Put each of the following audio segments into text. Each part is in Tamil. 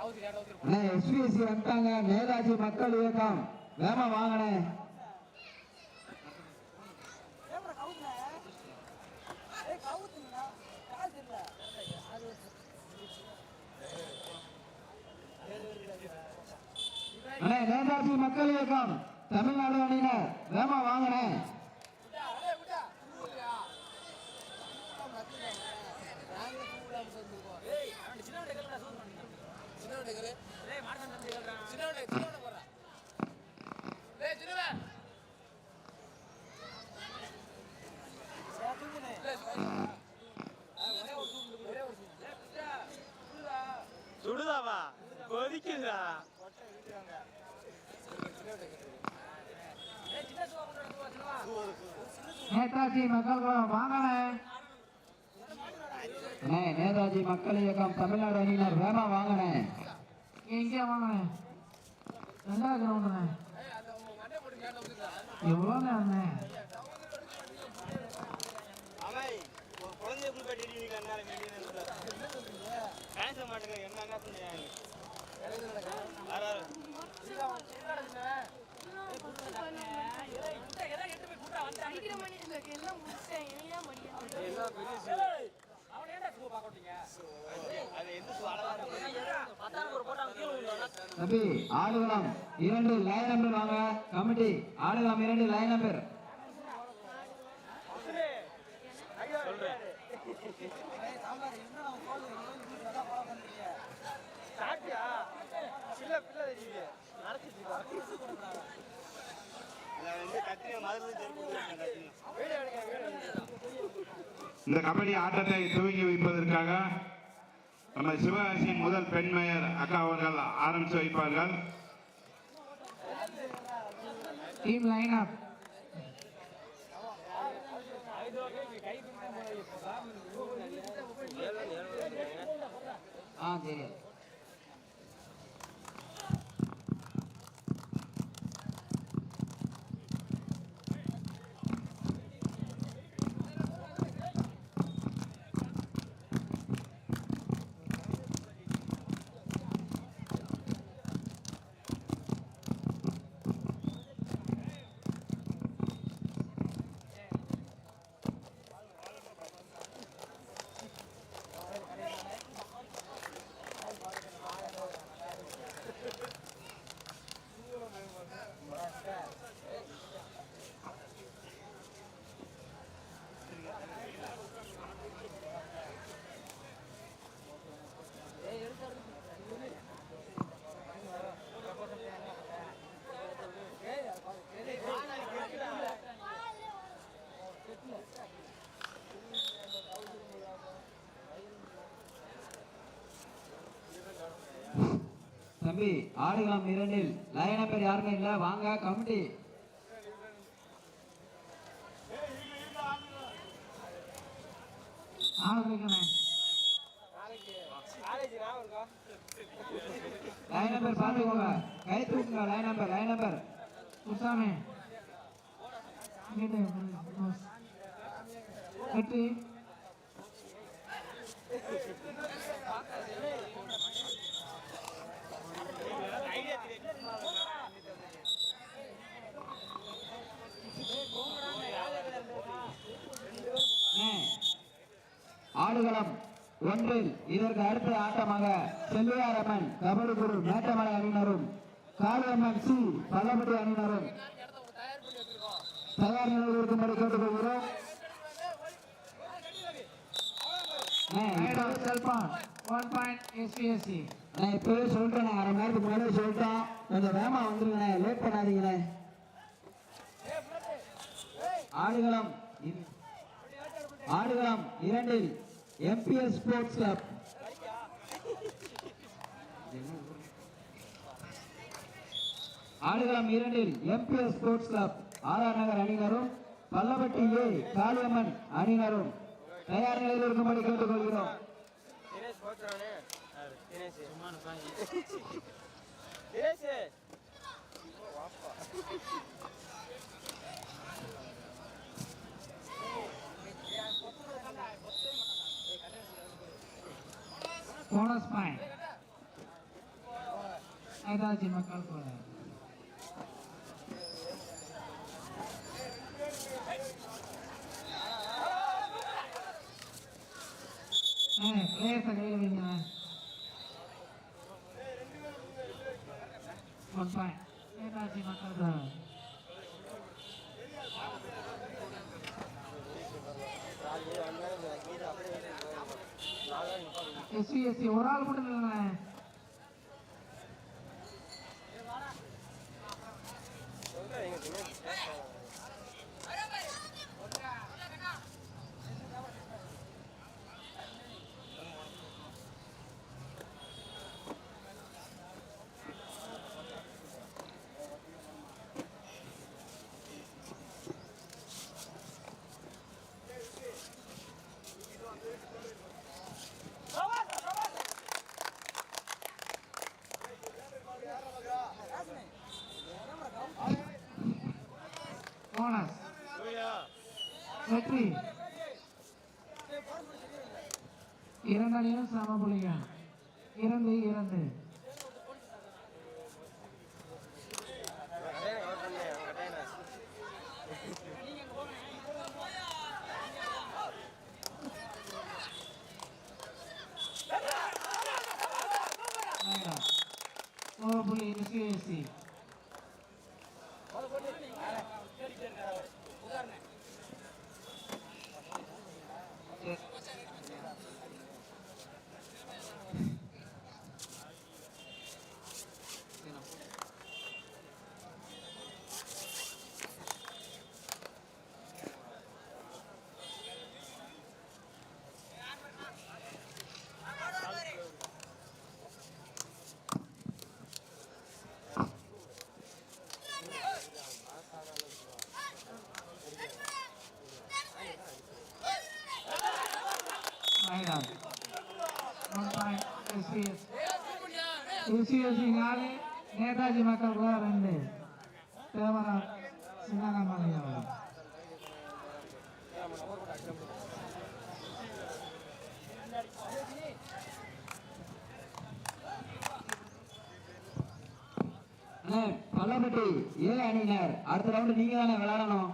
அண்ணே எஸ்பிஎஸ்சி வந்துட்டாங்க. நேதாஜி மக்கள் இயக்கம். வேமா வாங்கண்ணே. அண்ணே நேதாஜி மக்கள் இயக்கம். தமிழ்நாடு அணியினர் வேமா சுடுதாவா? கொதிக்குதா நேதாஜி மக்கள் அண்ணே நேதாஜி மக்கள் இயக்கம் தமிழ்நாடு அணியினர் வேமா வாங்கண்ணே. எங்கே வாங்கினே ரெண்டாவது கிரவுண்டுண்ணே எவ்வளோண்ணே அண்ணே ஒரு குழந்தைய என்ன பேச மாட்டேங்க என்ன எல்லாம் முடிச்சிட்டேன் அது எந்த தம்பி ஆடுகளம். இரண்டு லைன் நம்பர் வாங்க. கமிட்டி ஆடுகளம் இரண்டு லைன் நம்பர் இந்த கபடி ஆட்டத்தை துவங்கி வைப்பதற்காக நம்ம சிவகாசி முதல் பெண் மேயர் அக்கா அவர்கள் ஆரம்பித்து வைப்பார்கள். டீம் லைன் அப் ஆ சரி. தம்பி ஆடுகளம் இரண்டில். லைன் நம்பர் யாருமே இல்ல. வாங்க கமிட்டி லைன் நம்பர் பாத்துக்கோங்க கை தூக்குங்க லைன் நம்பர் லைன் நம்பர் குசாமி இங்கிட்டு ஆடுகளம் ஒன்றில் இதற்கு அடுத்த ஆட்டமாக செல்வியாரம்மன் கபடி குரு மேட்டமலை அணியினரும் காளியம்மன் சி பல்லப்பட்டி அணியினரும் தயார் நிலையில் இருக்கும்படி கேட்டுக்கொள்கிறோம் செல்பான் ஒன் பாயிண்ட் எஸ்பிஎஸ்சி நான் இப்பவே சொல்றேன் அரை மணி நேரத்துக்கு முன்னாடி சொல்லிட்டேன். கொஞ்சம் வேகமா வந்துருங்கண்ணே லேட் பண்ணாதீங்கண்ணே. ஆடுகளம் ஆடுகளம் இரண்டில் எம்பிஎஸ் ஸ்போர்ட்ஸ் கிளப் ஆடுகளம் இரண்டில் MBS sports club RR Nagar அணியினரும் பல்லப்பட்டி ஏ காளியம்மன் அணியினரும் தயார் நிலையில் இருக்கும்படி கேட்டுக்கொள்கிறோம். தினேஷ் போச்சுறானே தினேஷ் தினேஷ் போனஸ் பாயிண்ட் நேதாஜி மக்கள் கூட பிளேயர்ஸை கையில் வைங்க ஒன் பாயிண்ட் நேதாஜி மக்கள் கூட எஸ்சி எஸ்சி ஒரு ஆள் மட்டும் இல்லைண்ணே போனஸ் வெற்றி இரண்டு சம புள்ளிங்க இரண்டு இரண்டு. ஒரு புள்ளி எஸ்சி மைதானம் ஒன் பாயிண்ட் எஸ்பிஎஸ் எஸ்சிஎஸ்சி நாலு நேதாஜி மக்கள் கூட ரெண்டு தேவரா சின்னகாமலையா அண்ணே பள்ளப்பட்டி ஏ அணியினர் அடுத்த ரவுண்டு நீங்க தானே விளையாடணும்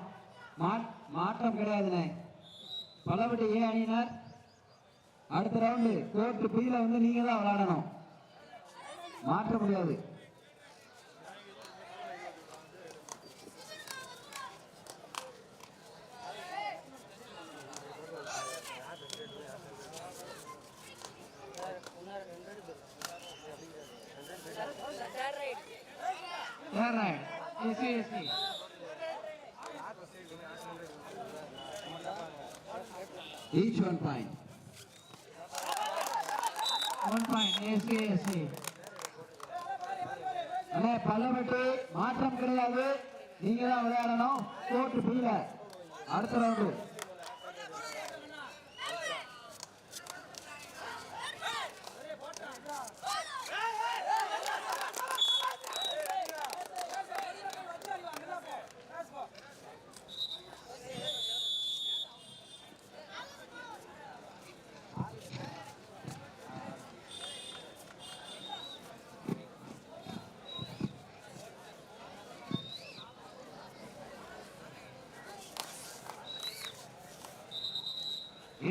மாற்றம் கிடையாதுண்ணே. பள்ளப்பட்டி ஏ அணியினர் அடுத்த ரவுண்டு கோர்ட்டு பில வந்து நீங்க தான் விளையாடணும். மாற்ற முடியாது. Right SCSC each one point one point SCSC அண்ணே பள்ளப்பட்டி மாற்றம் கிடையாது. நீங்க தான் விளையாடணும் கோர்ட்டு பில அடுத்த ரவுண்டு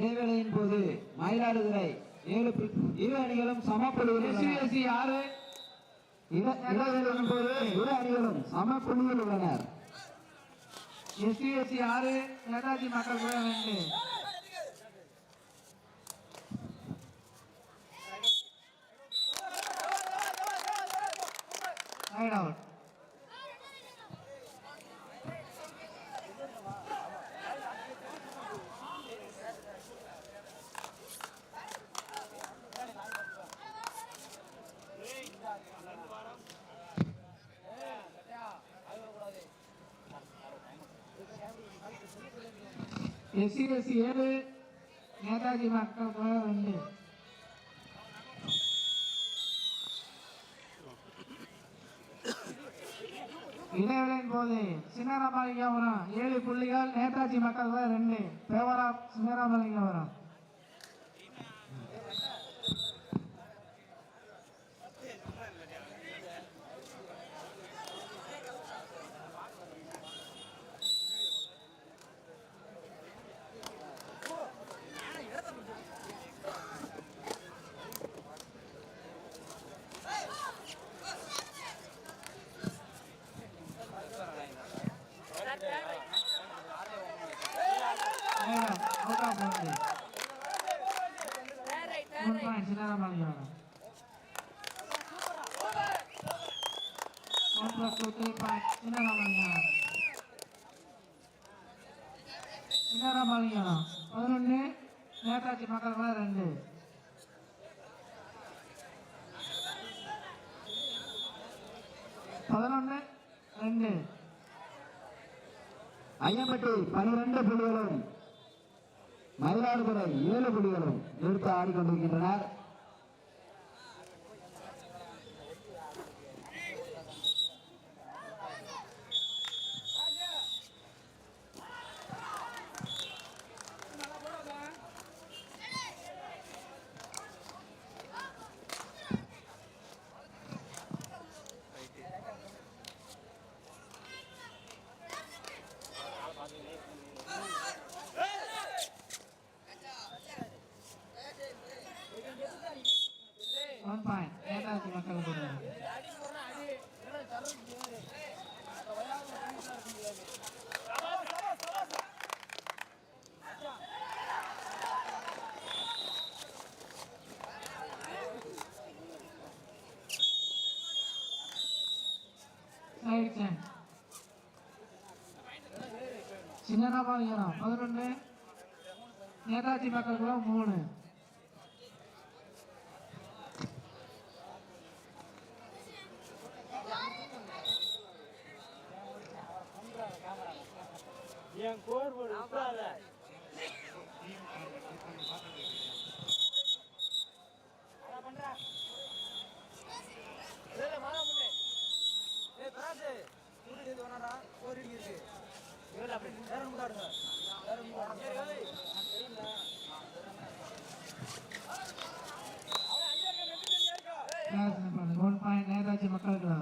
இடைவேளையின் போது மயிலாடுதுறை ஏழு இரு அணிகளும். எஸ்சிஎஸ்சி ஆறு. இட- இடைவேளையின் போது இரு அணிகளும் சமப்புள்ளியில் உள்ளனர். எஸ்சிஎஸ்சி ஆறு. நேதாஜி மக்கள் கூட ரெண்டு. ரைட் அவுட் எஸ்சிஎஸ்சி ஏழு நேதாஜி மக்கள் கூட ரெண்டு இடைவேளையின் போது சின்னராமலிங்கபுரம் ஏழு புள்ளிகள் நேதாஜி மக்கள் கூட ரெண்டு. பேவரா சின்னராமலிங்கபுரம். Plus two, three பதினொன்று நேதாஜி மக்கள் ரெண்டு பதினொன்று ரெண்டு ஐயம்பட்டி பனிரெண்டு புள்ளிகளும் மயிலாடுதுறை ஏழு புள்ளிகளும் எடுத்து ஆடிக்கொண்டிருக்கின்றனர் ஒன் பாயிண்ட் நேதாஜி மக்கள் கூட சைடு சேஞ்ச் சின்னராமலிங்கம் பதினொன்று நேதாஜி மக்கள் கூட மூணு என் கோர் போடு விட்டுறாத. ஒன் பாயிண்ட் நேதாஜி மக்கள் கூட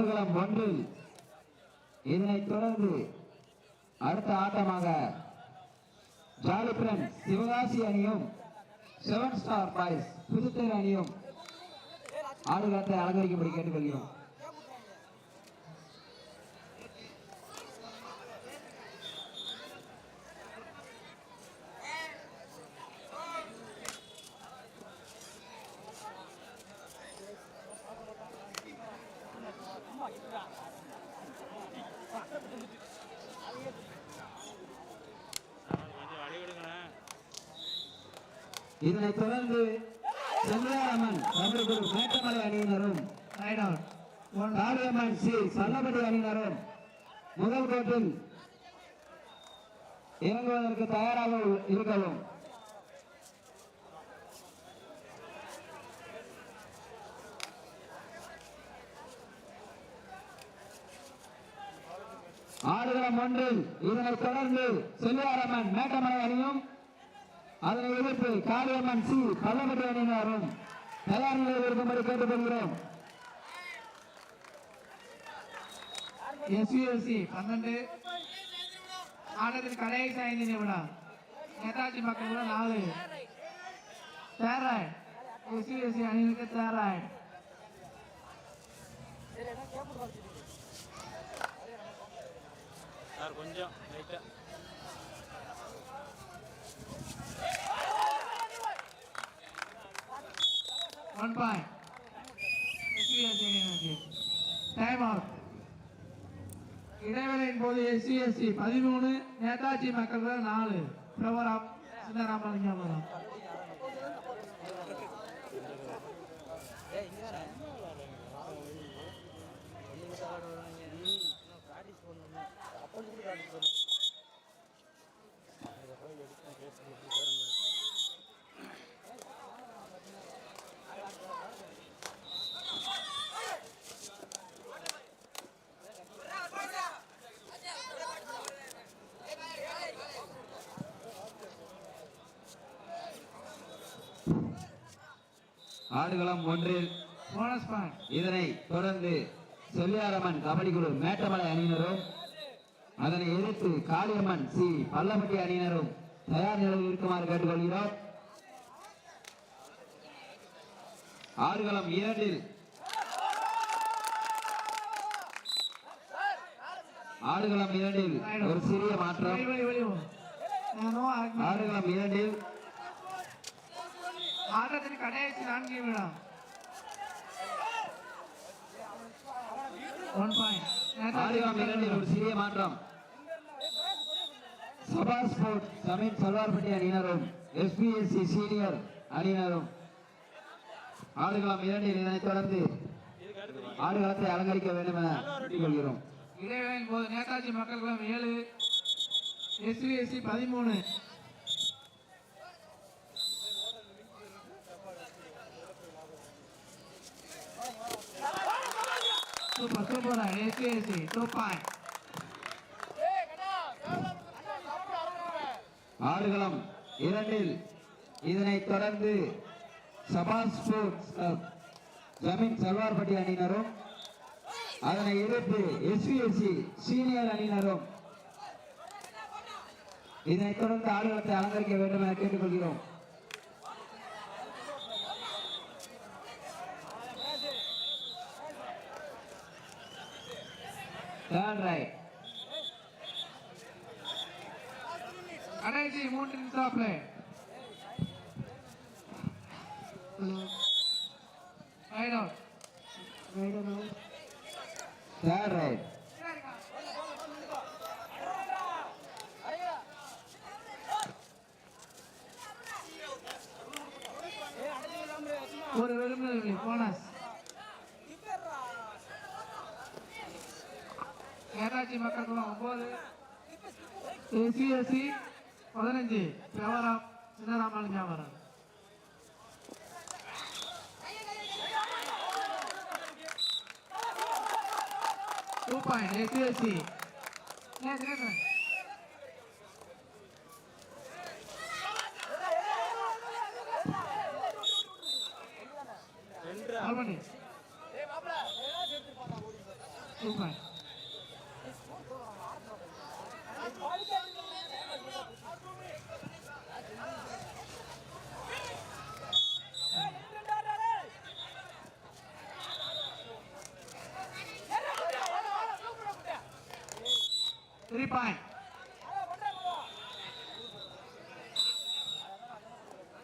ஆடுகளம் ஒன்றில் இதனைத் தொடர்ந்து அடுத்த ஆட்டமாக ஜாலிபிரன் சிவகாசி அணியும் செவன் ஸ்டார் பாய்ஸ் புதுத்தேர் அணியும் ஆடுகளத்தை அலங்கரிக்கும்படி கேட்டுக்கொள்கிறோம். இதனைத் தொடர்ந்து செல்வராமன் தமிழ்குரு மேட்டமலை அணியினரும் காளியம்மன் சி. சல்லபதி அணியினரும் முதல் கோட்டில் இறங்குவதற்கு தயாராக இருக்கவும். ஆடுகளம் ஒன்றில் இதனைத் தொடர்ந்து செல்வாரம்மன் மேட்டமலை அணியும் அதனை எதிர்த்து காளியம்மன் சி பல்லமட்டி அணியினரும் தயார் நிலையில் இருக்கும்படி கேட்டுக்கொள்கிறோம். எஸ்யூஎல்சி பன்னெண்டு. ஆட்டத்தின் கடைசி ஐந்து நிமிடம் நேதாஜி மக்கள் கூட நாலு. தேராய்டு எஸ்யூஎல்சி அணியினருக்கு தேராய்டு சார் கொஞ்சம் லைட்டா. ஒன் பாயிண்ட் டைம் அவுட் இடைவேளையின் போது எஸ்சிஎஸ்சி பதிமூணு நேதாஜி மக்கள் நாலு. பிரபரம் சின்னராமலிங்கம் ஆடுகளம் ஒன்றில் இதனை தொடர்ந்து செல்லியாரம்மன் கபடி குழு மேட்டமலை அணியினரும் அதனை எதிர்த்து காளியம்மன் சி. பல்லப்பட்டி அணியினரும் தயார் நிலையில் இருக்குமாறு கேட்டுக்கொள்கிறோம். ஆடுகளம் இரண்டில் ஆடுகளம் இரண்டில் ஒரு சிறிய மாற்றம். ஆடுகளம் இரண்டில் ஆட்டத்தின் கடைசி நான்கு நிமிடம் ஒன் பாயிண்ட் ஒரு சிறிய மாற்றம். சபா ஸ்போர்ட் சமீர் சல்வார்பட்டி அணியினரும் எஸ்பிஎஸ்சி சீனியர் அணியினரும். ஆடுகளம் இரண்டில் இதனைத் தொடர்ந்து ஆடுகளத்தை அலங்கரிக்க வேண்டும் என கேட்டுக்கொள்கிறோம் இடைவேளையின் போது நேதாஜி மக்கள் குளம் ஏழு எஸ்விஎஸ்சி பதிமூணு. சூப்பர் சூப்பர் எஸ்விஎஸ்சி டூ ஆடுகளம் இரண்டில் இதனைத் தொடர்ந்து சபா ஸ்போர்ட்ஸ் கிளப் ஜமீன் சல்வார்பட்டி அணியினரும் அதனை எதிர்த்து எஸ்பிஎஸ்சி சீனியர் அணியினரும் இதனைத் தொடர்ந்து ஆடுகளத்தை அலங்கரிக்க வேண்டும் என கேட்டுக்கொள்கிறோம். Turn right. கடைசி மூன்று நிமிஷம் play right out Third right. ஒரு விரும்புகிறவர்களே போனஸ் நேதாஜி மக்கள் ஒன்பது ஏசிஎஸ்சி பதினஞ்சு பெவரம் சின்னராமலிங்காவரம் டூ பாயிண்ட் ஏசிஎஸ்சி கால் பண்ணி டூ பாயிண்ட் பாயிண்ட்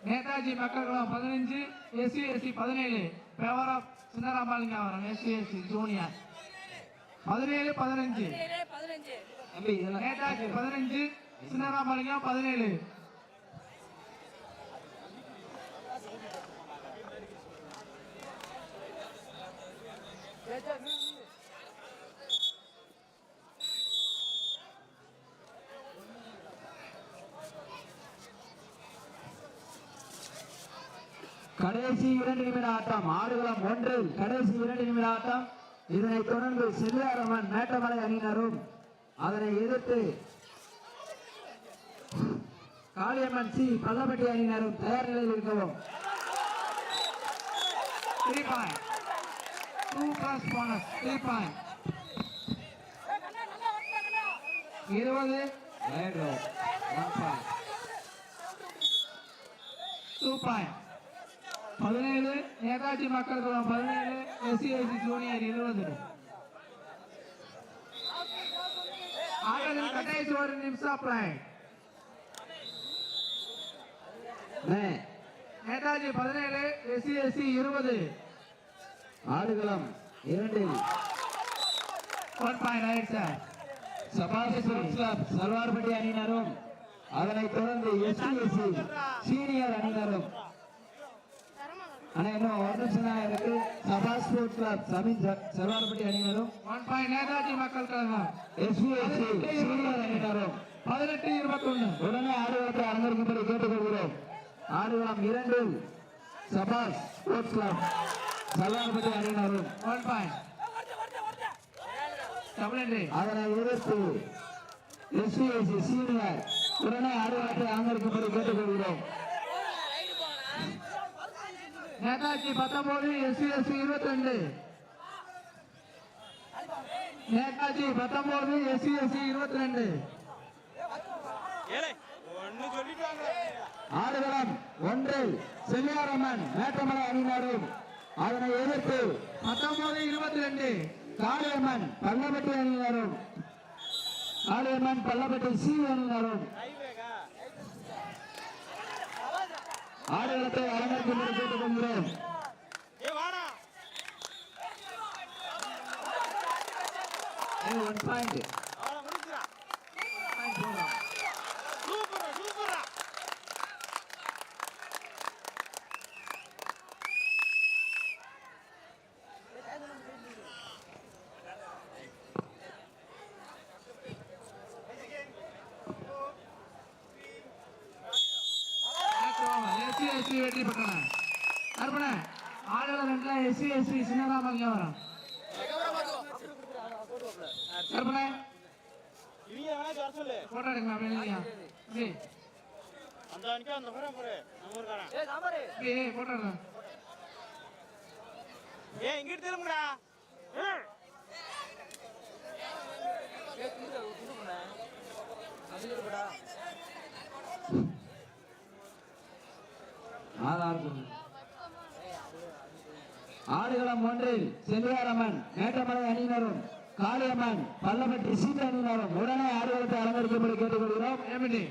நேதாஜி மக்கள் குளம் பதினஞ்சு எஸ்சி எஸ்சி பதினேழு. Pevaram Chinnaramalingavaram SC SC junior. பதினேழு பதினஞ்சு. நேதாஜி பதினஞ்சு சின்னராமலிங்கம் பதினேழு. கடைசி இரண்டு நிமிட ஆட்டம் ஆடுகளம் ஒன்றில் கடைசி இரண்டு நிமிட ஆட்டம் இதனைத் தொடர்ந்து செல்லாரமன் மேட்டமலை அணியினரும் அதனை எதிர்த்து காளியம்மன் சி. பல்லப்பட்டி அணியினரும் தயார் நிலையில் இருக்கவும். Three point two plus bonus three point இருபது. Red row, டூ பாயிண்ட் பதினேழு நேதாஜி மக்கள் குளம் பதினேழு எஸ்சிஎஸ்சி ஜூனியர் இருபது. ஆட்டத்தில் கடைசி ஒரு நிமிஷம் பிளான் நேதாஜி பதினேழு எஸ்சிஎஸ்சி இருபது. ஆடுகளம் இரண்டில். ஒன் பாயிண்ட் ஆயிடுச்சு சார் சபாஷ் ஸ்போர்ட்ஸ் கிளப் சல்வார்பட்டி அணியினரும் அதனைத் தொடர்ந்து எஸ்பிஎஸ்சி சீனியர் அணியினரும். ஆனா இன்னும் ஒரு நிமிஷம் தான் இருக்கு சபாஷ் ஸ்போர்ட்ஸ் கிளப் சமீன் சல்வார்பட்டி அணியினரும் ஒன் பாயிண்ட் நேதாஜி மக்கள் கழகம் எஸ்பிஎஸ்சி சீனியர் அணியினரும் பதினெட்டு இருபத்தொன்னு. உடனே ஆடுகளத்தை அலங்கரிக்கும்படி கேட்டுக்கொள்கிறோம். ஆடுகளம் இரண்டில் சபாஷ் ஸ்போர்ட்ஸ் கிளப் சல்வார்பட்டி அணியினரும். ஒன் பாயிண்ட் அதனை எதிர்த்து எஸ்பிஎஸ்சி சீனியர் உடனே ஆடுகளத்தை அலங்கரிக்கும்படி கேட்டுக்கொள்கிறோம். நேதாஜி பத்தொன்பது எஸ்சி எஸ்சி இருபத்தி ரெண்டு நேதாஜி பத்தொன்பது எஸ்சி எஸ்சி இருபத்தி ரெண்டு ஆடுகளம் ஒன்றில் செல்லியாரம்மன் மேட்டமலை அணியினரும் அதனை எதிர்த்து பத்தொன்பது இருபத்தி ரெண்டு காளியம்மன் பள்ளப்பட்டி அணியினரும். காளியம்மன் பள்ளப்பட்டி சி அணியினரும். ஆடுகளத்தை அலங்கரிக்கும்படி கேட்டுக் கொள்கிறோம். ஒன் பாயிண்ட் ஆடுகளம் ஒன்றில் செல்வாரம்மன் மேட்டமலை அணியினரும் காளியம்மன் பல்லமட்டி சீட்டு அணியினரும் உடனே ஆடுகளத்தை அலங்கரிக்கும்படி கேட்டுக்கொள்கிறோம். ஏமினி